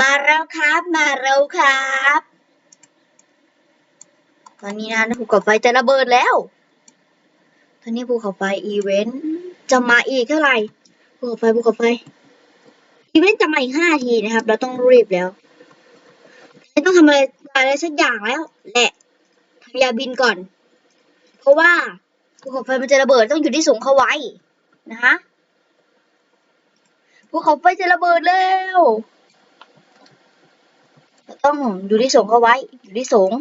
มาแล้วครับ มาแล้วครับ ตอนนี้นะภูเขาไฟจะระเบิดแล้ว ตอนนี้ภูเขาไฟอีเวนต์จะมาอีกเท่าไหร่ภูเขาไฟภูเขาไฟอีเวนต์จะมาอีกห้าทีนะครับ เราต้องรีบแล้วต้องทำอะไรอะไรสักอย่างแล้วแหละทำยาบินก่อน เพราะว่าภูเขาไฟมันจะระเบิดต้องอยู่ที่สูงเข้าไว้นะฮะภูเขาไฟจะระเบิดแล้ว ต้องอยู่ที่สูงเข้าไว้ อยู่ที่สูง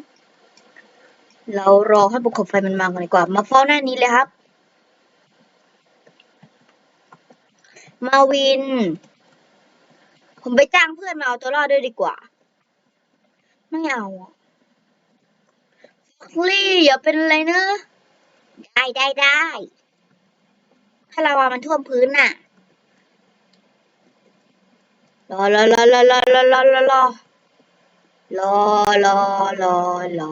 เรารอให้ภูเขาไฟมันมาก่อนดีกว่า มาเฝ้าหน้านี้เลยครับ มาวิน ผมไปจ้างเพื่อนมาเอาตัวรอดด้วยดีกว่า ไม่เอาอะฟ็อกลี่อย่าเป็นอะไรเนอะได้ได้ได้ถ้าลาวามันท่วมพื้นน่ะรอรอรอรอรอรอรอรอ รอรอรอรอรอ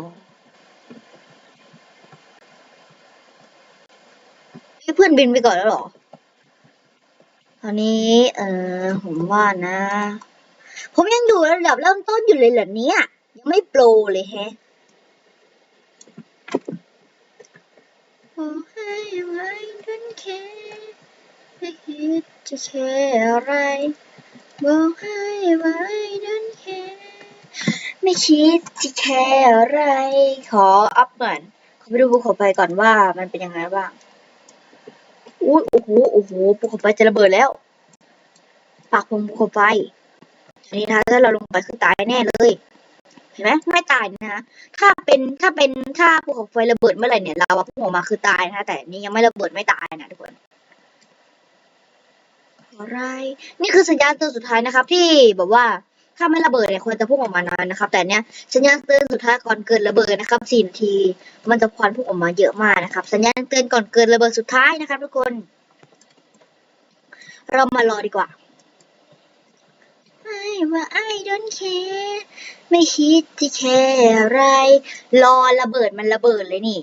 ให้เพื่อนบินไปก่อนแล้วหรอ ตอนนี้ เออผมว่านะ ผมยังอยู่ระดับเริ่มต้นอยู่เลยเหรอเนี่ยยังไม่โปรเลยแฮะบอกให้ไว้ดันแค่ไม่คิดจะแค่อะไรบอกให้ไว้ดัน ไม่คิดจะแคร์อะไร ขออัพก่อนขอไปดูภูเขาไฟก่อนว่ามันเป็นยังไงบ้างอุ้ยโอ้โหโอ้โหภูเขาไฟจะระเบิดแล้ว ปากผมภูเขาไฟตอนนี้นะถ้าเราลงไปคือตายแน่เลยเห็นไหมไม่ตายนะถ้าเป็นถ้าเป็นถ้าภูเขาไฟระเบิดเมื่อไหร่เนี่ยเราว่าพุ่งออกมาคือตายนะแต่นี่ยังไม่ระเบิดไม่ตายนะทุกคนอะไรนี่คือสัญญาณเตือนสุดท้ายนะครับ ที่แบบว่า ถ้าไม่ระเบิดเนี่ยควรจะพุ่งออกมานานนะครับ แต่เนี้ยสัญญาณเตือนสุดท้ายก่อนเกิดระเบิดนะครับสี่นาที มันจะควันพุ่งออกมาเยอะมากนะครับ สัญญาณเตือนก่อนเกิดระเบิดสุดท้ายนะครับ ทุกคน เรามารอดีกว่าไม่ว่า I don't care ไม่คิดจะแคร์อะไร รอระเบิดมันระเบิดเลยนี่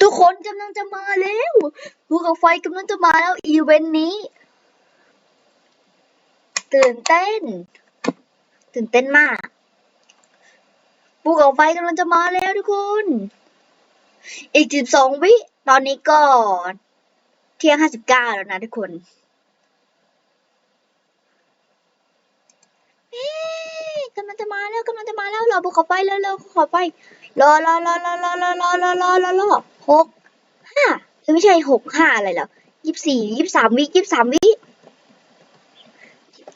ทุกคนกำลังจะมาแล้วภูเขาไฟกำลังจะมาแล้วอีเวนต์นี้ ตื่นเต้น ตื่นเต้นมากภูเขาไฟกำลังจะมาแล้วทุกคน อีกสิบสองวิ ตอนนี้ก็เที่ยงห้าสิบเก้าแล้วนะทุกคนเอ๊ะกำลังจะมาแล้วกำลังจะมาแล้วรอภูเขาไฟเร็วๆภูเขาไฟรอรอรอรอรอรอรอรอรอรอรอหกห้าไม่ใช่หกห้าอะไรหรอยี่สิบสี่ยี่สิบสามวิยี่สิบสามวิ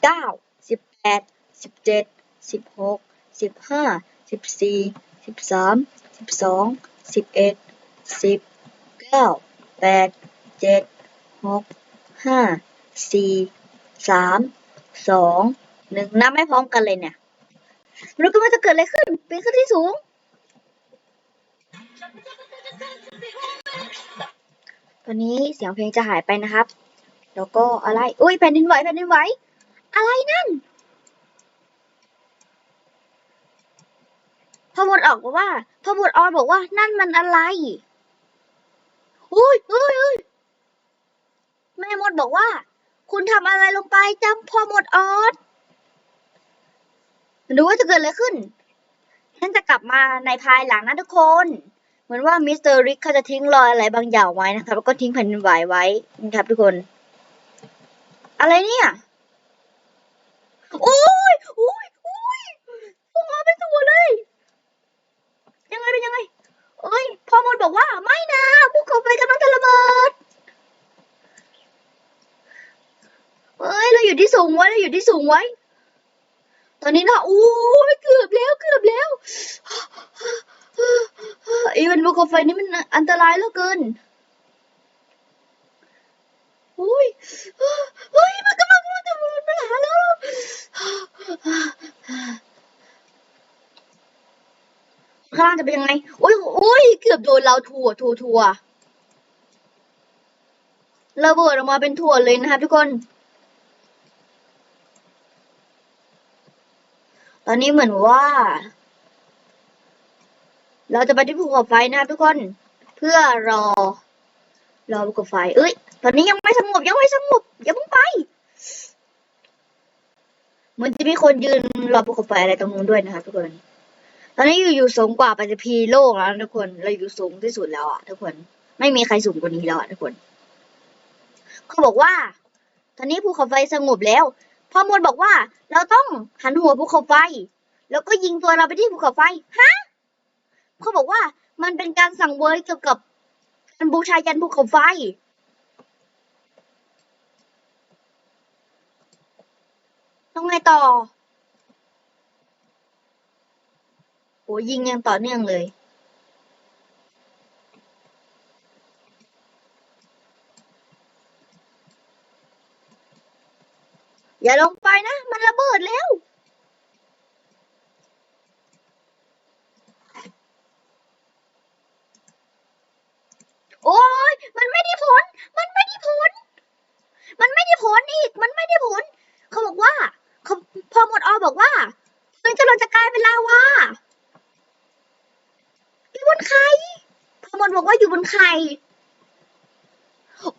เก้าสิบแปดสิบเจ็ดสิบหกสิบห้าสิบสี่สิบสามสิบสองสิบเอ็ดสิบเก้าแปดเจ็ดหกห้าสี่สามสองหนึ่งนับไม่พร้อมกันเลยเนี่ยรู้กันว่าจะเกิดอะไรขึ้นเป็นขึ้นที่สูง ตอนนี้เสียงเพลงจะหายไปนะครับ แล้วก็อะไร อุ้ยแผ่นดินไหวแผ่นดินไหว อะไรนั่น พอหมดออกบอกว่า พอหมดออนบอกว่า นั่นมันอะไรอุ้ยอุ้ยอุ้ยแม่มดบอกว่า คุณทำอะไรลงไปจำพอหมดออนดูว่าจะเกิดอะไรขึ้นฉันจะกลับมาในภายหลังนะทุกคน เหมือนว่ามิสเตอร์ริกเขาจะทิ้งรอยอะไรบางอย่างไว้นะครับ แล้วก็ทิ้งแผ่นดินไหวไว้นะครับทุกคน อะไรเนี่ย โอ้ยโอ้ยโอ้ยพุ่งมาเป็นตัวเลย ยังไงเป็นยังไงเอ้ยพ่อมดบอกว่าไม่นะภูเขาไฟกำลังจะระเบิดเอ้ยเราอยู่ที่สูงไว้เราอยู่ที่สูงไว้ ตอนนี้นะโอ้ยเกือบแล้วเกือบแล้วอีเวนต์ภูเขาไฟนี่มันอันตรายเหลือเกินโอ้ยเฮ้ย มันกำลังจะมันมาหาเรา ข้างจะเป็นยังไงโอ้ยโอ้ยเกือบโดนเราถั่วถั่วถั่วระเบิดออกมาเป็นถั่วเลยนะครับทุกคน ตอนนี้เหมือนว่า เราจะไปที่ภูเขาไฟนะครับทุกคน เพื่อรอ รอภูเขาไฟ เอ้ย ตอนนี้ยังไม่สงบยังไม่สงบอย่าเพิ่งไปมันจะมีคนยืนรอภูเขาไฟอะไรตรงนู้นด้วยนะคะทุกคน ตอนนี้อยู่อยู่สูงกว่าปัจจพีโลกแล้วทุกคนเราอยู่สูงที่สุดแล้วอะทุกคนไม่มีใครสูงกว่านี้แล้วอะทุกคนเขาบอกว่า ตอนนี้ภูเขาไฟสงบแล้วพ่อมดบอกว่า เราต้องหันหัวภูเขาไฟ แล้วก็ยิงตัวเราไปที่ภูเขาไฟฮะเขาบอกว่ามันเป็นการสั่งเวยเกี่ยวกับการบูชายันภูเขาไฟต้องไงต่อ โอ้ยิงยังต่อเนื่องเลย อย่าลงไปนะ มันระเบิดแล้ว โอ้ยมันไม่ได้ผล มันไม่ได้ผล มันไม่ได้ผลอีก มันไม่ได้ผล เขาบอกว่าเขาพอหมดออบอกว่ามันกำลังจะกลายเป็นลาวาอยู่บนไข่พอหมดบอกว่าอยู่บน ไข่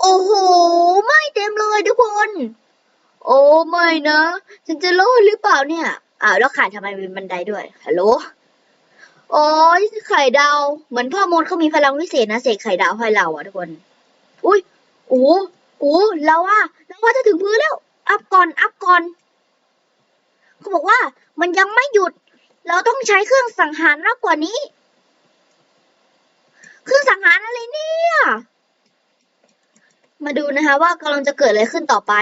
โอ้โห ไม่เต็มเลยทุกคน โอ้ไม่นะ ฉันจะรอดหรือเปล่าเนี่ย อ้าวแล้วไข่ทำไมมีบันไดด้วย ฮัลโหล โอ้ยไข่ดาว เหมือนพ่อมดเขามีพลังวิเศษนะเสกไข่ดาวให้เราอะทุกคน อุ้ยโอ้โอ้แล้วว่าแล้วว่าจะถึงพื้นแล้ว อัพก่อน อัพก่อนเขาบอกว่ามันยังไม่หยุด เราต้องใช้เครื่องสังหารมากกว่านี้ เครื่องสังหารอะไรเนี่ย มาดูนะคะว่ากำลังจะเกิดอะไรขึ้นต่อไป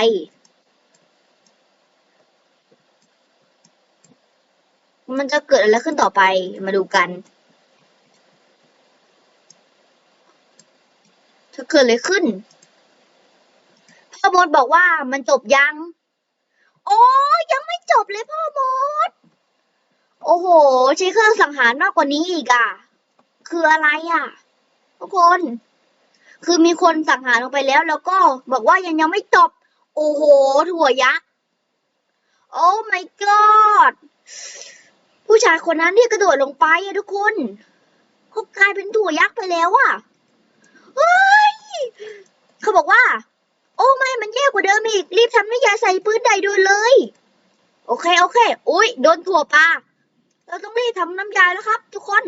มันจะเกิดอะไรขึ้นต่อไป มาดูกัน จะเกิดอะไรขึ้นพ่อมดบอกว่ามันจบยัง โอ้ยังไม่จบเลยพ่อมด โอ้โห ใช้เครื่องสังหารมากกว่านี้อีกอะ คืออะไรอะ ทุกคน คือมีคนสังหารลงไปแล้ว แล้วก็บอกว่ายังยังไม่จบ โอ้โห ถั่วยักษ์ โอ้ my god ผู้ชายคนนั้นที่กระโดดลงไปอะทุกคนเขากลายเป็นถั่วยักษ์ไปแล้วอะเฮ้ยเขาบอกว่า โอ้ไม่มันแย่กว่าเดิมอีก รีบทำน้ำยาใส่ปืนใดด่วนเลย โอเค โอเค อุ้ยโดนถั่วปลาเราต้องรีบทำน้ำยาแล้วครับ ทุกคน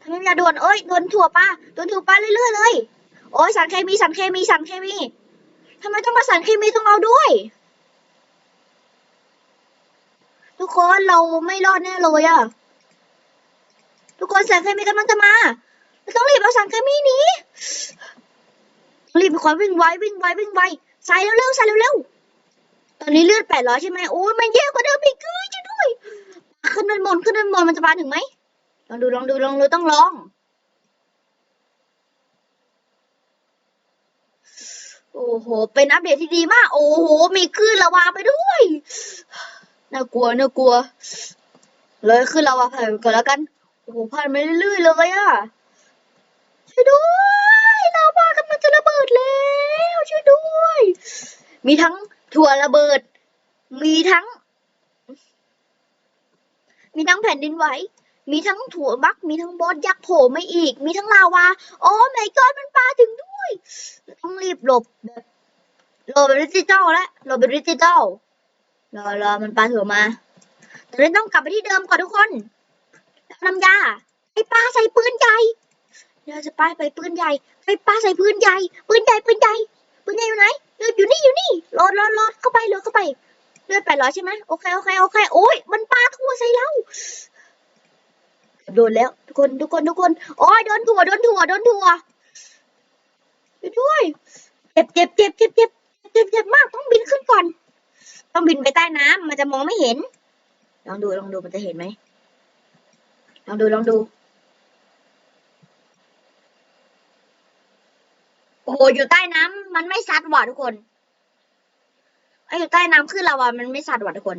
ทำน้ำยาด่วนเอ้ยโดนถั่วปลาโดนถั่วปลาเรื่อยๆเลย โอ้ยสารเคมีสารเคมีสารเคมีทำไมต้องมาสารเคมีต้องเอาด้วย ทุกคนเราไม่รอดแน่เลยอะทุกคนสารเคมีกำลังจะมาเราต้องรีบเอาสารเคมีหนี้รีบไปขวาวิ่งไววิ่งไววิ่งไวใส่เร็วๆใส่เร็วๆตอนนี้เลือดแปดร้อยใช่ไหมโอ้ยมันแย่กว่าเดิมอีกคือช่วยด้วย ขึ้นด้านบนขึ้นด้านบนมันจะมาถึงไหม ลองดูลองดูลองดูต้องลอง โอ้โห เป็นอัปเดตที่ดีมาก โอ้โห มีคลื่นละวาไปด้วย น่ากลัวน่ากลัว เลยขึ้นละวาผ่านไปก่อนแล้วกัน โอ้โหผ่านไปเรื่อยๆเลยอะ ช่วยด้วยลาวากำลังจะระเบิดแล้วช่วยด้วย มีทั้งถั่วระเบิด มีทั้ง มีทั้งแผ่นดินไหว มีทั้งถั่วบัก มีทั้งบอสยักษ์โผล่มาอีก มีทั้งลาวา โอ้ไม่กอดมันปาถึงด้วย ต้องรีบหลบแบบหลบแบบดิจิตอลแล้วหลบแบบดิจิตอลรอรอมันปลาถั่วมาแต่เราต้องกลับไปที่เดิมก่อนทุกคนแล้วน้ำยาไอ้ปลาใส่ปืนใหญ่เราจะปาไปปืนใหญ่ไอ้ปลาใส่ปืนใหญ่ ปืนใหญ่ปืนใหญ่ปืนใหญ่อยู่ไหนเลือดอยู่นี่อยู่นี่รอดรอดรอดเข้าไปเลยเข้าไปเลือดแปดร้อยใช่ไหมโอเคโอเคโอเคโอ้ยมันปลาทั่วใส่เรา โดนแล้ว ทุกคนทุกคนทุกคนโอ้ยโดนถั่วโดนถั่วโดนถั่วช่วยด้วยเจ็บเจ็บเจ็บเจ็บเจ็บเจ็บเจ็บมากต้องบินขึ้นก่อน ต้องบินไปใต้น้ำมันจะมองไม่เห็น ลองดูลองดูมันจะเห็นไหมลองดูลองดูโอ้โหอยู่ใต้น้ำมันไม่ซัดว่ะทุกคนไอ้อยู่ใต้น้ำขึ้นลาวามันไม่ซัดว่ะทุกคน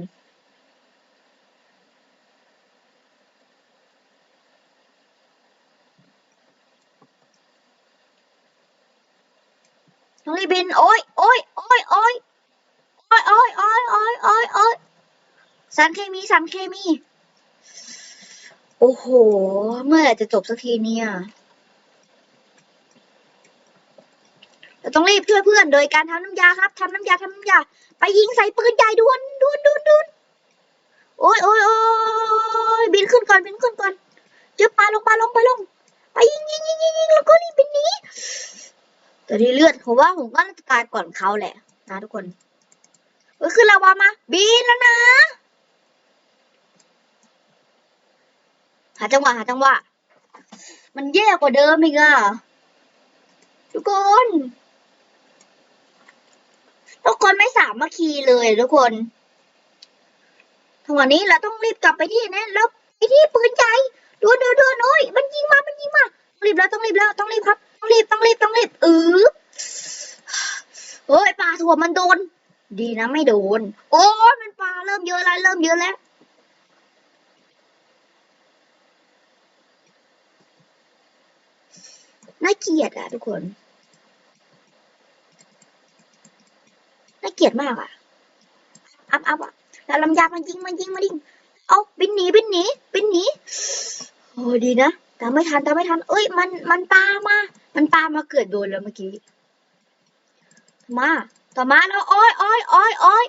น้องรีบบินโอ้ยโอ้ยโอ้ยโอ้ยโอ้ยโอ้ยโอ้ยโอ้ยโอ้ยโอ้ยสารเคมีสารเคมี โอ้โห เมื่อไหร่จะจบสักทีเนี่ยเราต้องรีบช่วยเพื่อนโดยการทำน้ำยาครับทำน้ำยาทำน้ำยา ไปยิงใส่ปืนใหญ่ด่วนด่วนด่วนด่วนโอ้ยโอ้ยโอ้ยบินขึ้นก่อนบินขึ้นก่อนเจอปลาลงปลาลงไปลง ไปยิงยิงยิงยิงยิงแล้วก็รีบบินหนี แต่ที่เลือดผมว่าผมก็น่าจะตายก่อนเขาแหละ นะทุกคนเอ้ยขึ้นลาวามา บินแล้วนะ หาจังหวะหาจังหวะ มันแย่กว่าเดิมอีกอะทุกคน ทุกคนไม่สามัคคีเลยทุกคนทังวันนี้เราต้องรีบกลับไปที่นั่นแล้วไปที่ปืนใหญ่ดูดูดูโอ้ยมันยิงมา มันยิงมา รีบแล้วต้องรีบแล้วต้องรีบครับ ต้องรีบต้องรีบต้องรีบเออเฮ้ยปลาถั่วมันโดน ดีนะไม่โดน โอ้ยมันปลาเริ่มเยอะแล้วเริ่มเยอะแล้วน่าเกลียดอะทุกคนน่าเกลียดมากอะอัพอัพอะแล้วลำยามันยิงมันยิงมันยิงเอาบินหนีบินหนีบินหนีโอ้ดีนะตามไม่ทันตามไม่ทัน เอ้ย มันมันปลามา มันปามาเกิดโดนแล้วเมื่อกี้มาต่อมาแล้วโอ้อยโอ้อยโอ้อยโอ้อย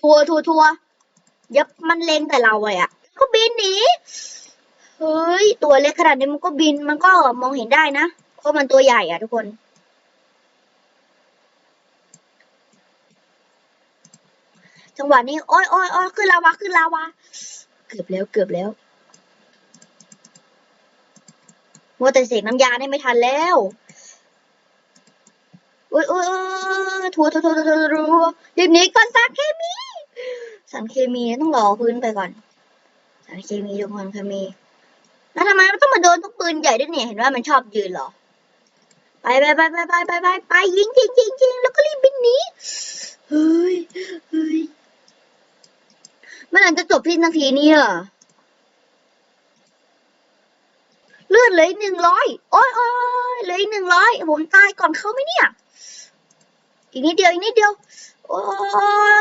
ทัวร์ทัวร์ทัวร์ยับมันเล็งแต่เราเลยอะก็บินหนีเฮ้ยตัวเล็กขนาดนี้มันก็บินมันก็มองเห็นได้นะเพราะมันตัวใหญ่อะทุกคนจังหวะนี้โอ้ยโอ้ยโอ้ยขึ้นลาวาขึ้นลาวาเกือบแล้วเกือบแล้ว มัวแต่เสกน้ำยาได้ไม่ทันแล้วโอ้ยอ้ยโอ้ยทัวร์ทัวร์ทัวร์ทัวร์ทัวร์รีบหนีก่อนสารเคมีสารเคมีต้องรอพื้นไปก่อนสารเคมีทุกคนเคมี แล้วทำไมมันต้องมาโดนทุกปืนใหญ่ด้วยเนี่ย เห็นว่ามันชอบยืนเหรอ ไปไปไปไปไปไปไปไปยิงยิงยิงยิงแล้วก็รีบบินหนี เฮ้ยเฮ้ยเมื่อไหร่จะจบที่นาทีนี้อะ เลือดเลยหนึ่งร้อยโอ้ยโอ้ยเลยหนึ่งร้อยผมตายก่อนเขาไหมเนี่ย อีกนิดเดียวอีกนิดเดียว โอ้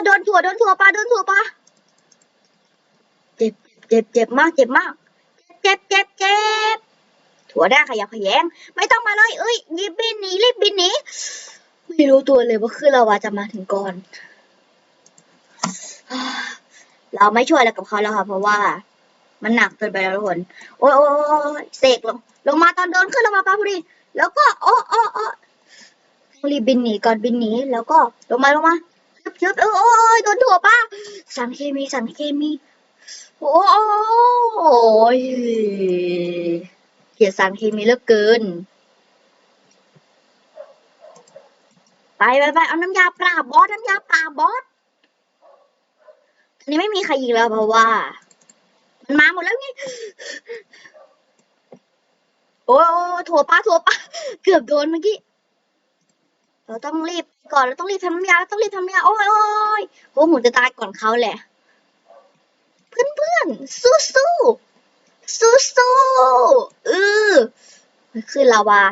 โดนถั่วโดนถั่วปลาโดนถั่วปลาเจ็บเจ็บเจ็บมากเจ็บมาก เจ็บเจ็บเจ็บถั่วได้ขยับขยแยงไม่ต้องมาเลยเอ้ยรีบบินหนีรีบบินหนีไม่รู้ตัวเลยว่าคือเราวาจะมาถึงก่อน เราไม่ช่วยอะไรกับเขาแล้วค่ะเพราะว่า มันหนักเกินไปแล้วทุกคน โอ้ยโอ้ยเสกลง ลงมาตอนเดินขึ้นลงมาปาพอดี แล้วก็ โอ้โอ้โอ้รีบบินหนีก่อนบินหนี แล้วก็ลงมาลงมาชึบชึบเออโอ้ยโดนถั่วป้าสารเคมีสารเคมี โอ้ยเกลียดสารเคมีเหลือเกิน ไปไปไปเอาน้ำยาปราบบอสน้ำยาปราบบอสอันนี้ไม่มีใครยิงแล้วเพราะว่า มันมาหมดแล้วไงโอ้โอ้ถั่วปลาถั่วปลาเกือบโดนเมื่อกี้เราต้องรีบก่อนเราต้องรีบทำน้ำยาเราต้องรีบทำน้ำยาโอ้ยโอ้ยโอ้ผมจะตายก่อนเขาแหละ เพื่อนเพื่อนสู้สู้สู้สู้เออขึ้นลาวา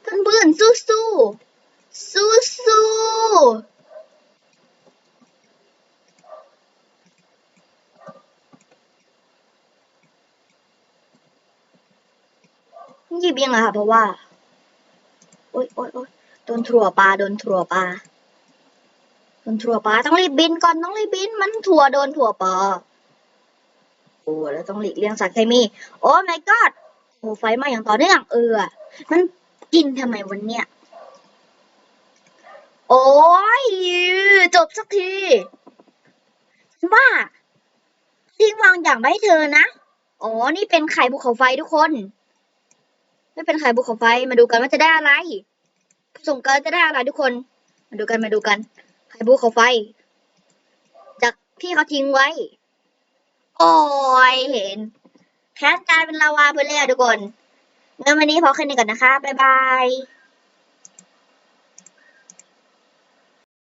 เพื่อนเพื่อนสู้สู้สู้สู้ หยิบยังไงค่ะเพราะว่า โอ๊ยโอ๊ยโอ๊ยโดนถั่วปลาโดนถั่วปลาโดนถั่วปลาต้องรีบบินก่อนต้องรีบบินมันถั่วโดนถั่วปลาโอ้แล้วต้องหลีกเลี่ยงสารเคมี โอ้ my god โอ้ไฟไหม้อย่างต่อเนื่องเออ มันกินทำไมวันเนี้ยโอ้ยจบสักทีฉันว่าทิ้งวางอย่างไว้ให้เธอนะ อ๋อ นี่เป็นไข่ภูเขาไฟทุกคน ไม่เป็นไข่ภูเขาไฟ มาดูกันว่าจะได้อะไรส่งกันจะได้อะไรทุกคน มาดูกันมาดูกันไข่ภูเขาไฟ จากที่เขาทิ้งไว้ โอ้ยเห็นแคสกลายเป็นลาวาไปแล้วทุกคนงั้นวันนี้พอแค่นี้ก่อนนะคะ บ๊ายบาย